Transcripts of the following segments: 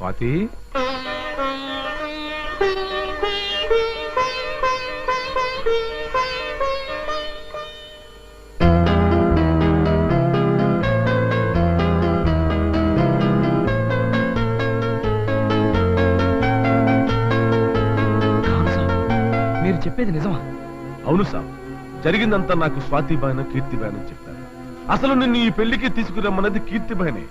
స్వాతి. మీరు చెప్పేది నిజమా? అవును సార్ జరిగిందంతా నాకు స్వాతిబాయన కీర్తిబాయన చెప్పారు. అసలు నిన్ను ఈ పెళ్ళికి తీసుకురమ్మన్నది కీర్తిబాయనే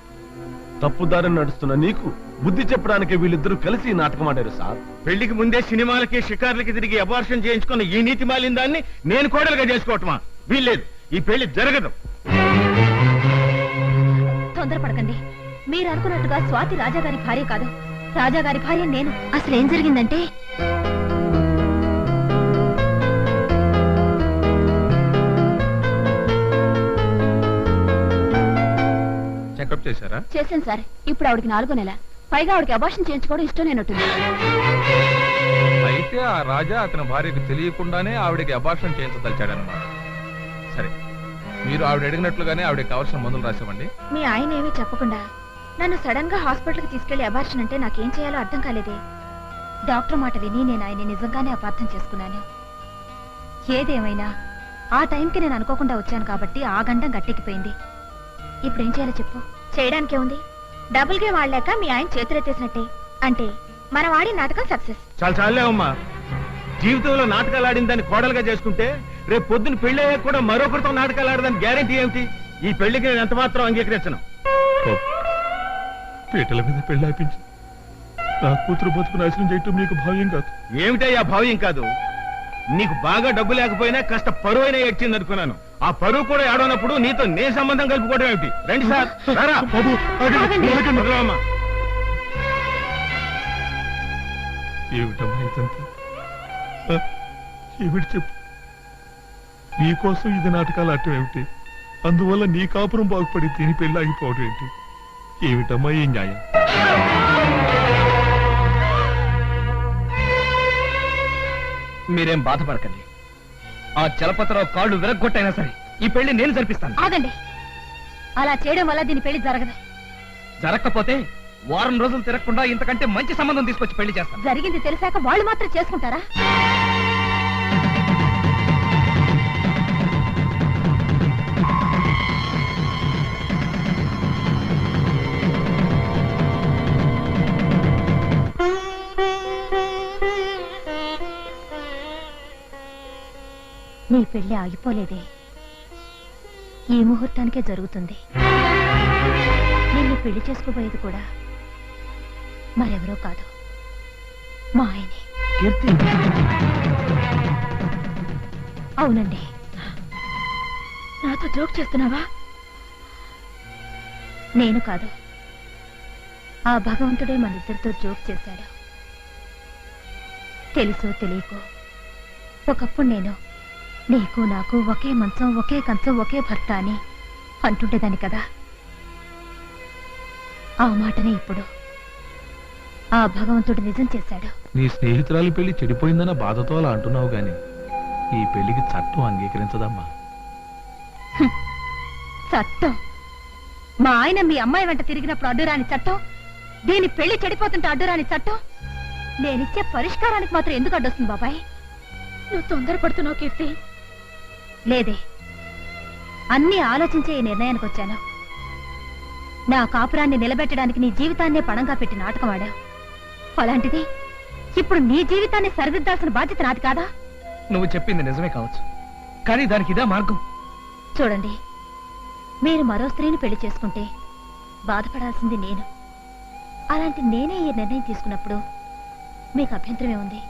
తప్పుదారిని నడుస్తున్న నీకు బుద్ధి చెప్పడానికి వీళ్ళిద్దరూ కలిసి ఈ నాటకం ఆడారు సార్. పెళ్ళికి ముందే సినిమాలకి షికార్లకి తిరిగి అబార్షన్ చేయించుకున్న ఈ నీతి మాలిన దాన్ని నేను కోడలుగా చేసుకోవటమా? వీల్లేదు. ఈ పెళ్ళి జరగదు. తొందరపడకండి. మీరు అనుకున్నట్టుగా స్వాతి రాజాగారి భార్య కాదు. రాజాగారి భార్య నేను. అసలు ఏం జరిగిందంటే చేశారా? చేశాను సార్. ఇప్పుడు ఆవిడకి నాలుగో నెల. పైగా ఆవిడకి అబార్షన్ చేయించుకోవడం ఇష్టం లేనట్టుంది. అయితే ఆ రాజా అతని భార్యకు తెలియకుండానే ఆవిడకి అబార్షన్ చేయించదలిచాడనమాట సరే మీరు ఆవిడ అడిగినట్లుగానే ఆవిడకి కావాల్సిన మందులు రాసివ్వండి. మీ ఆయన ఏమీ చెప్పకుండా నన్ను సడన్గా హాస్పిటల్కి తీసుకెళ్ళి అబార్షన్ అంటే నాకేం చేయాలో అర్థం కాలేదే. డాక్టర్ మాట విని నేను ఆయన నిజంగానే అపార్థం చేసుకున్నాను. ఏదేమైనా ఆ టైంకి నేను అనుకోకుండా వచ్చాను కాబట్టి ఆ గండం గట్టెక్కిపోయింది. ఇప్పుడు ఏం చేయాలో చెప్పు. చేయడానికే ఉంది. డబుల్ గేమ్ ఆడలేక మీ ఆయన చేతులెత్తేసినట్టే. అంటే మన వాడి నాటకం సక్సెస్. చాలా చాలే అమ్మా. జీవితంలో నాటకాలు ఆడిన దాన్ని కోడలుగా చేసుకుంటే రేపు పొద్దున పెళ్ళి అయ్యాక కూడా మరొకరితో నాటకాలు ఆడదాని గ్యారెంటీ ఏమిటి? ఈ పెళ్ళికి నేను ఎంత మాత్రం అంగీకరించను. పీటల మీద పెళ్ళి ఆపించి నా కూతురు బతుకు నాశనం చేయటం మీకు భావ్యం కాదు. ఏమిటయ్యా భావ్యం కాదు? నీకు బాగా డబ్బు లేకపోయినా కాస్త పరువు అయినా ఏడ్చింది అనుకున్నాను ఆ పరువు కూడా ఆడనప్పుడు నీతో నే సంబంధం కలుపుకోవడం ఏమిటి రండి సార్ రారా. బాబు, ఆగండి, ఆగండి. ఆగండి. వదలమ్మా. ఏమిటమ్మా ఇదంతా ఆ, ఏమిటి చెప్పు నీకోసం ఇది నాటకాలు ఆడటం ఏమిటి అందువల్ల నీ కాపురం బాగుపడి దీని పెళ్ళి ఆగిపోవడం ఏంటి ఏమిటమ్మా ఈ న్యాయం మీరేం బాధపడకండి. ఆ చలపతిరావు కాళ్ళు విరగ్గొట్టైనా సరే ఈ పెళ్ళి నేను జరిపిస్తాను. ఆగండి. అలా చేయడం వల్ల దీని పెళ్ళి జరగదు. జరగకపోతే వారం రోజులు తిరగకుండా ఇంతకంటే మంచి సంబంధం తీసుకొచ్చి పెళ్ళి చేస్తాను. జరిగింది తెలిసాక వాళ్ళు మాత్రం చేసుకుంటారా? నీ పెళ్ళి ఆగిపోలేదే. ఈ ముహూర్తానికే జరుగుతుంది. నిన్ను పెళ్ళి చేసుకోబోయేది కూడా మరెవరో కాదు మా ఆయనే. కీర్తి. అవునండి. నాతో జోక్ చేస్తున్నావా? నేను కాదు. ఆ భగవంతుడే మన ఇద్దరితో జోక్ చేశాడు. తెలుసో తెలియకో ఒకప్పుడు నేను నీకు నాకు ఒకే మంచం ఒకే కంచం ఒకే భర్త అని అంటుండేదాన్ని కదా? ఆ మాటనే ఇప్పుడు ఆ భగవంతుడు నిజం చేశాడు. నీ స్నేహితురాలి పెళ్ళి చెడిపోయిందన్న బాధతో అలా అంటున్నావు గాని ఈ పెళ్ళికి చట్టం అంగీకరించదమ్మా. చట్టం? మా ఆయన మీ అమ్మాయి వెంట తిరిగినప్పుడు అడ్డురాని చట్టం? దీని పెళ్ళి చెడిపోతుంటే అడ్డురాని చట్టం? నేనిచ్చే పరిష్కారానికి మాత్రం ఎందుకు అడ్డొస్తుంది బాబాయ్? నువ్వు తొందరపడుతున్నావు కీర్తి. లేదే. అన్నీ ఆలోచించే ఈ నిర్ణయానికి వచ్చాను. నా కాపురాన్ని నిలబెట్టడానికి నీ జీవితాన్నే పణంగా పెట్టి నాటకం ఆడావు. అలాంటిది ఇప్పుడు నీ జీవితాన్ని సరిదిద్దాల్సిన బాధ్యత నాది కాదా? నువ్వు చెప్పింది నిజమే కావచ్చు. కానీ దానికి ఇదే మార్గం. చూడండి మీరు మరో స్త్రీని పెళ్ళి చేసుకుంటే బాధపడాల్సింది నేను. అలాంటి నేనే ఈ నిర్ణయం తీసుకున్నప్పుడు మీకు అభ్యంతరమే ఉంది.